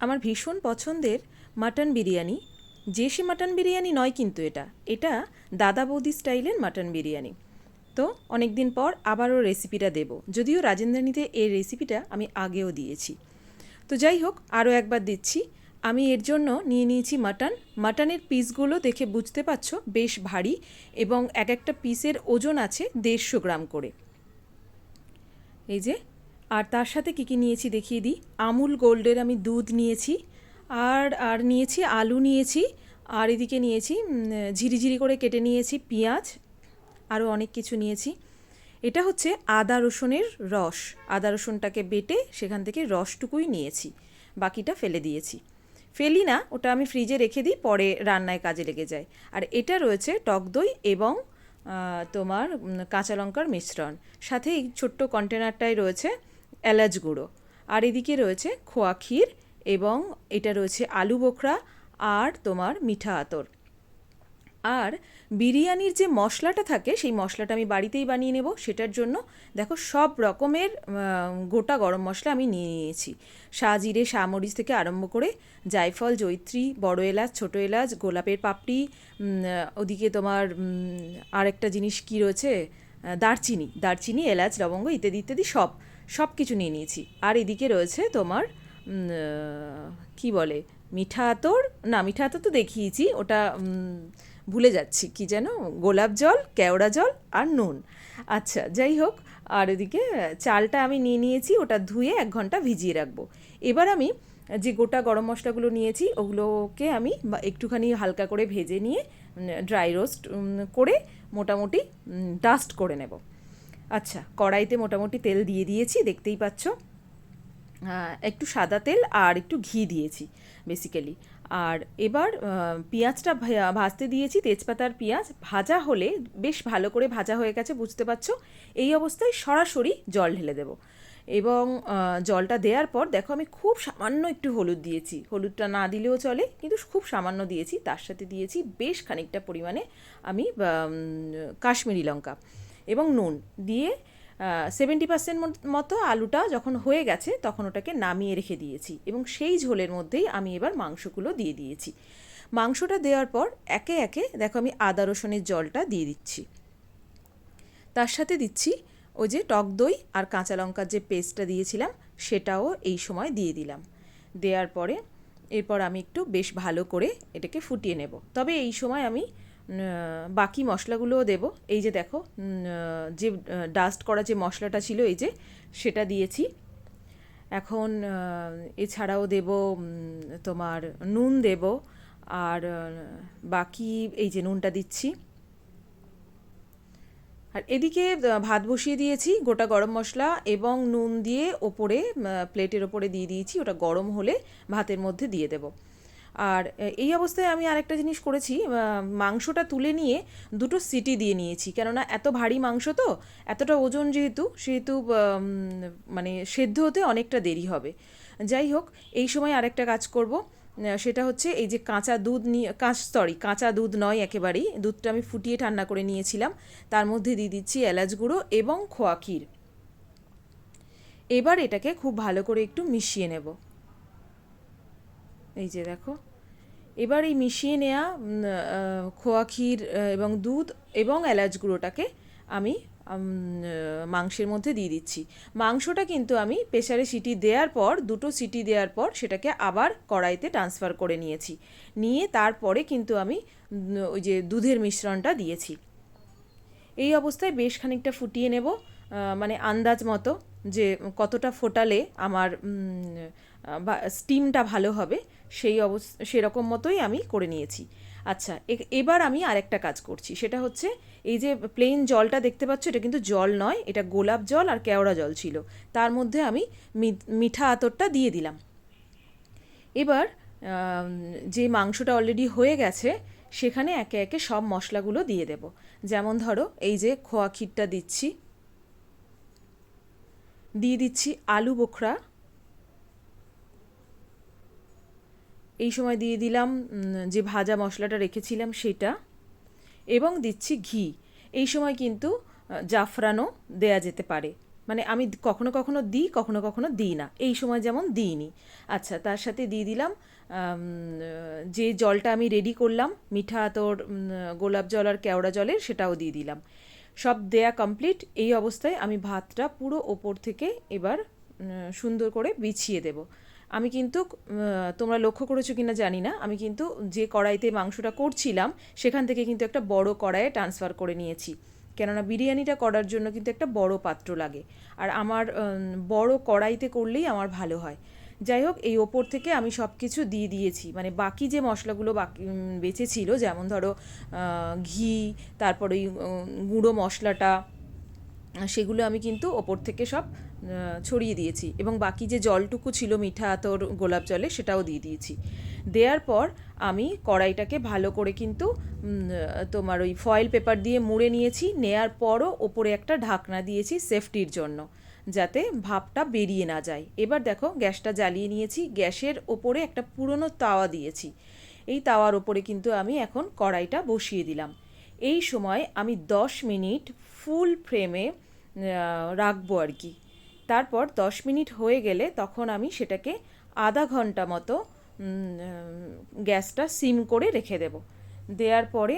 আমার ভীষণ পছন্দের মাটন বিরিয়ানি। সে মাটন বিরিয়ানি নয় কিন্তু এটা। এটা দাদা বৌদি স্টাইলের মাটন বিরিয়ানি। তো অনেক দিন পর আবারও রেসিপিটা দেব। যদিও রাজেন্দ্রানিতে এই রেসিপিটা আমি আগেও দিয়েছি। তো যাই হোক, আরও একবার দিচ্ছি। আমি এর জন্য নিয়ে নিয়েছি মাটন। মাটনের পিসগুলো দেখে বুঝতে পারছ, বেশ ভারী এবং এক একটা পিসের ওজন আছে দেড়শো গ্রাম করে। এই যে আর তার সাথে কী কী নিয়েছি দেখিয়ে দিই। আমুল গোল্ডের আমি দুধ নিয়েছি, আর আর নিয়েছি আলু নিয়েছি, আর এদিকে নিয়েছি ঝিরিঝিরি করে কেটে নিয়েছি পেঁয়াজ আরও অনেক কিছু নিয়েছি। এটা হচ্ছে আদা রসুনের রস। আদা রসুনটাকে বেটে সেখান থেকে রসটুকুই নিয়েছি, বাকিটা ফেলে দিয়েছি। ফেলি না, ওটা আমি ফ্রিজে রেখে দিই, পরে রান্নায় কাজে লেগে যায়। আর এটা রয়েছে টক দই এবং তোমার কাঁচা লঙ্কার মিশ্রণ। সাথে এই ছোট্ট কন্টেনারটায় রয়েছে এলাচ গুঁড়ো। আর এদিকে রয়েছে খোয়া ক্ষীর এবং এটা রয়েছে আলু বোখরা আর তোমার মিঠা আতর। আর বিরিয়ানির যে মশলাটা থাকে, সেই মশলাটা আমি বাড়িতেই বানিয়ে নেব। সেটার জন্য দেখো সব রকমের গোটা গরম মশলা আমি নিয়ে নিয়েছি। শাহজিরে শাহমরিচ থেকে আরম্ভ করে জায়ফল জৈত্রী বড় এলাচ, ছোটো এলাচ, গোলাপের পাপড়ি ওদিকে তোমার আরেকটা জিনিস কি রয়েছে? দারচিনি। দারচিনি, এলাচ, লবঙ্গ ইত্যাদি ইত্যাদি সব। সব কিছু নিয়ে নিয়েছি। আর এদিকে রয়েছে তোমার কি বলে, মিঠা আতর? না, মিঠা আতর তো দেখিয়েছি, ওটা ভুলে যাচ্ছি। কি যেন? গোলাপ জল, কেওড়া জল আর নুন। আচ্ছা যাই হোক, আর এদিকে চালটা আমি নিয়ে নিয়েছি, ওটা ধুয়ে এক ঘণ্টা ভিজিয়ে রাখব। এবার আমি যে গোটা গরম মশলাগুলো নিয়েছি, ওগুলোকে আমি একটুখানি হালকা করে ভেজে নিয়ে ড্রাই রোস্ট করে মোটামুটি ডাস্ট করে নেব। আচ্ছা কড়াইতে মোটামুটি তেল দিয়ে দিয়েছি, দেখতেই পাচ্ছ। একটু সাদা তেল আর একটু ঘি দিয়েছি বেসিক্যালি আর এবার পেঁয়াজটা ভাজতে দিয়েছি, তেজপাতার পেঁয়াজ। ভাজা হলে, বেশ ভালো করে ভাজা হয়ে গেছে, বুঝতে পারছ? এই অবস্থায় সরাসরি জল ঢেলে দেবো। এবং জলটা দেওয়ার পর, দেখো আমি খুব সামান্য একটু হলুদ দিয়েছি। হলুদটা না দিলেও চলে, কিন্তু খুব সামান্য দিয়েছি। তার সাথে দিয়েছি বেশ খানিকটা পরিমাণে আমি কাশ্মীরি লঙ্কা। এবং নুন দিয়ে সেভেন্টি পার্সেন্ট মতো আলুটা যখন হয়ে গেছে তখন ওটাকে নামিয়ে রেখে দিয়েছি এবং সেই ঝোলের মধ্যেই আমি এবার মাংসগুলো দিয়ে দিয়েছি। মাংসটা দেওয়ার পর একে একে, দেখো আমি আদা রসুনের জলটা দিয়ে দিচ্ছি। তার সাথে দিচ্ছি ওই যে টক দই আর কাঁচা লঙ্কার যে পেস্টটা দিয়েছিলাম সেটাও এই সময় দিয়ে দিলাম। দেওয়ার পরে এরপর আমি একটু বেশ ভালো করে এটাকে ফুটিয়ে নেব। তবে এই সময় আমি বাকি মশলাগুলোও দেব। এই যে দেখো যে ডাস্ট করা যে মশলাটা ছিল, এই যে সেটা দিয়েছি। এখন এছাড়াও দেব তোমার নুন দেব, আর বাকি এই যে নুনটা দিচ্ছি। আর এদিকে ভাত বসিয়ে দিয়েছি, গোটা গরম মশলা এবং নুন দিয়ে ওপরে প্লেটের ওপরে দিয়ে দিয়েছি, ওটা গরম হলে ভাতের মধ্যে দিয়ে দেব। আর এই অবস্থায় আমি আরেকটা জিনিস করেছি মাংসটা তুলে নিয়ে দুটো সিটি দিয়ে নিয়েছি। কেননা এত ভারী মাংস তো, এতটা ওজন যেহেতু, সেহেতু মানে সেদ্ধ হতে অনেকটা দেরি হবে। যাই হোক, এই সময় আরেকটা কাজ করব সেটা হচ্ছে এই যে কাঁচা দুধ নিয়ে কাঁচ সরি কাঁচা দুধ নয় একেবারেই, দুধটা আমি ফুটিয়ে ঠান্ডা করে নিয়েছিলাম। তার মধ্যে দিয়ে দিচ্ছি এলাচ গুঁড়ো এবং খোয়া ক্ষীর। এবার এটাকে খুব ভালো করে একটু মিশিয়ে নেব। এই যে দেখো। এবার এই মিশিয়ে নেওয়া খোয়া ক্ষীর এবং দুধ এবং এলাচ গুঁড়োটাকে আমি মাংসের মধ্যে দিয়ে দিচ্ছি। মাংসটা কিন্তু আমি প্রেসারে সিটি দেওয়ার পর, দুটো সিটি দেওয়ার পর সেটাকে আবার কড়াইতে ট্রান্সফার করে নিয়েছি। নিয়ে তারপরে কিন্তু আমি ওই যে দুধের মিশ্রণটা দিয়েছি। এই অবস্থায় বেশ খানিকটা ফুটিয়ে নেব মানে আন্দাজ মতো। যে কতটা ফোটালে আমার বা স্টিমটা ভালো হবে, সেই অবস্থা সেরকম মতোই আমি করে নিয়েছি। আচ্ছা এবার আমি আরেকটা কাজ করছি। সেটা হচ্ছে, এই যে প্লেন জলটা দেখতে পাচ্ছ, এটা কিন্তু জল নয়, এটা গোলাপ জল আর কেওড়া জল ছিল। তার মধ্যে আমি মিঠা আতরটা দিয়ে দিলাম। এবার যে মাংসটা অলরেডি হয়ে গেছে, সেখানে একে একে সব মশলাগুলো দিয়ে দেব। যেমন ধরো, এই যে খোয়া ক্ষীরটা দিচ্ছি দিয়ে দিচ্ছি আলু বোখরা। এই সময় দিয়ে দিলাম যে ভাজা মশলাটা রেখেছিলাম সেটা। এবং দিচ্ছি ঘি। এই সময় কিন্তু জাফরানও দেয়া যেতে পারে। মানে আমি কখনো কখনো দিই, কখনো কখনো দিই না। এই সময় যেমন দিইনি। আচ্ছা তার সাথে দিয়ে দিলাম যে জলটা আমি রেডি করলাম, মিঠা তোর গোলাপ জল আর কেওড়া জলের, সেটাও দিয়ে দিলাম। সব দেয়া কমপ্লিট এই অবস্থায় আমি ভাতটা পুরো ওপর থেকে এবার সুন্দর করে বিছিয়ে দেব। আমি কিন্তু তোমরা লক্ষ্য করেছ কি না জানি না, আমি কিন্তু যে কড়াইতে মাংসটা করছিলাম, সেখান থেকে কিন্তু একটা বড় কড়াইয়ে ট্রান্সফার করে নিয়েছি। কেননা বিরিয়ানিটা করার জন্য কিন্তু একটা বড় পাত্র লাগে। আর আমার বড় কড়াইতে করলেই আমার ভালো হয়। যাই হোক, এই ওপর থেকে আমি সব কিছু দিয়ে দিয়েছি। মানে বাকি যে মশলাগুলো বাকি বেঁচে ছিল যেমন ধরো ঘি, তারপর ওই গুঁড়ো মশলাটা, সেগুলো আমি কিন্তু ওপর থেকে সব ছড়িয়ে দিয়েছি। এবং বাকি যে জলটুকু ছিল মিঠা আতর গোলাপ জলে, সেটাও দিয়ে দিয়েছি। দেওয়ার পর আমি কড়াইটাকে ভালো করে কিন্তু তোমার ওই ফয়েল পেপার দিয়ে মুড়ে নিয়েছি। নেয়ার পরও ওপরে একটা ঢাকনা দিয়েছি সেফটির জন্য। যাতে ভাপটা বেরিয়ে না যায়। এবার দেখো গ্যাসটা জ্বালিয়ে নিয়েছি। গ্যাসের ওপরে একটা পুরনো তাওয়া দিয়েছি। এই তাওয়ার ওপরে কিন্তু আমি এখন কড়াইটা বসিয়ে দিলাম। এই সময় আমি দশ মিনিট ফুল ফ্রেমে রাখব আর কি। তারপর দশ মিনিট হয়ে গেলে তখন আমি সেটাকে আধা ঘণ্টা মতো গ্যাসটা সিম করে রেখে দেব। দেওয়ার পরে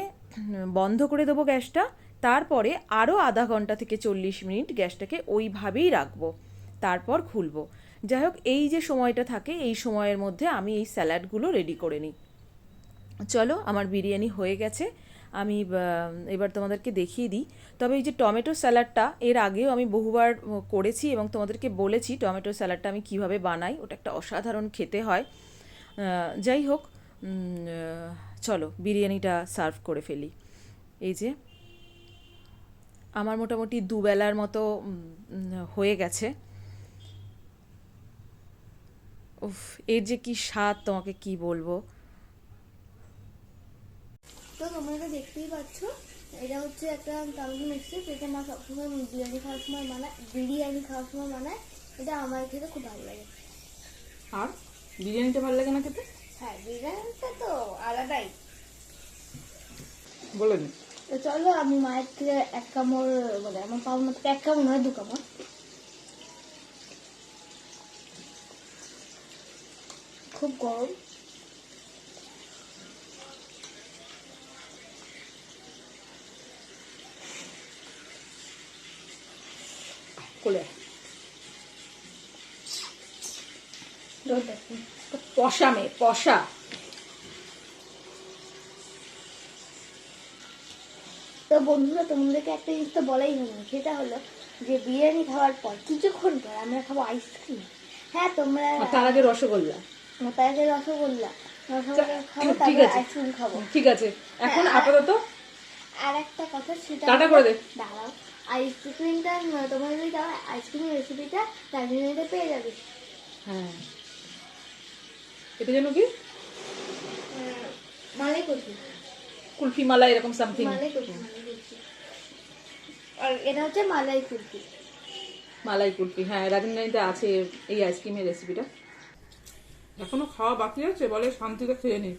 বন্ধ করে দেবো গ্যাসটা। তারপরে আরও আধা ঘণ্টা থেকে চল্লিশ মিনিট গ্যাসটাকে ওইভাবেই রাখব, তারপর খুলবো। যাই হোক এই যে সময়টা থাকে, এই সময়ের মধ্যে আমি এই স্যালাডগুলো রেডি করে নিই। চলো, আমার বিরিয়ানি হয়ে গেছে। আমি এবার তোমাদেরকে দেখিয়ে দিই। তবে এই যে টমেটো স্যালাডটা, এর আগেও আমি বহুবার করেছি এবং তোমাদেরকে বলেছি টমেটো স্যালাডটা আমি কীভাবে বানাই, ওটা একটা অসাধারণ খেতে হয়। যাই হোক চলো, বিরিয়ানিটা সার্ভ করে ফেলি। এই যে আমার মোটামুটি দুবেলার মতো হয়ে গেছে। উফ এর যে কি স্বাদ তোমাকে কি বলব? তো তোমরা এটা দেখতেই পাচ্ছ এটা হচ্ছে একটা তামিল মিক্সচার যেটা মা সবসময় বিরিয়ানি খাওয়ার সময় বানায় বিরিয়ানি খাওয়ার সময় বানায় এটা আমার খেতে খুব ভালো লাগে। আর? বিরিয়ানিটা ভালো লাগে না খেতে? হ্যাঁ বিরিয়ানিটা তো আলাদাই। বলে দিন। তো চলো আমি মায়ের থেকে এক কামড় মানে আমার পাওয়ার মতো এক কামড় নয় দু কামড়। খুব গরম। পশা মেয়ে পশা। তো বন্ধুরা তোমাদেরকে একটা জিনিস তো বলাই হয়নি সেটা হলো যে বিরিয়ানি খাওয়ার পর কিছুক্ষণ পর আমরা খাব আইসক্রিম হ্যাঁ তোমরা তার আগে রসগোল্লা। তাকে রসগোল্লা। রসগোল্লা খাব ঠিক তারপর আছে। আইসক্রিম খাব। ঠিক আছে। এখন হ্যাঁ, আপাতত আর একটা কথা সেটা টাটা করে দে। দাঁড়াও আইসক্রিমটা তোমরা যদি চাও আইসক্রিমের রেসিপিটা পেয়ে যাবে। হ্যাঁ। এটা যেন কি? আহ, মালাই করছি কুলফি মালা এরকম সামথিং মালাই মালাই আর এটা হচ্ছে মালাই কুলফি। মালাই কুলফি হ্যাঁ রাজেন্দ্রানিতে আছে এই আইসক্রিমের রেসিপিটা এখনও খাওয়া বাকি আছে বলে শান্তিতে খেয়ে নি।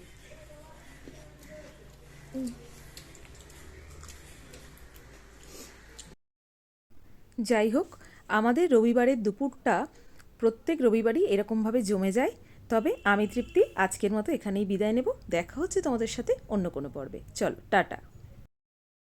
যাই হোক আমাদের রবিবারের দুপুরটা প্রত্যেক রবিবারই এরকমভাবে জমে যায়। তবে আমি তৃপ্তি, আজকের মতো এখানেই বিদায় নেব। দেখা হচ্ছে তোমাদের সাথে অন্য কোনো পর্বে। চলো, টাটা।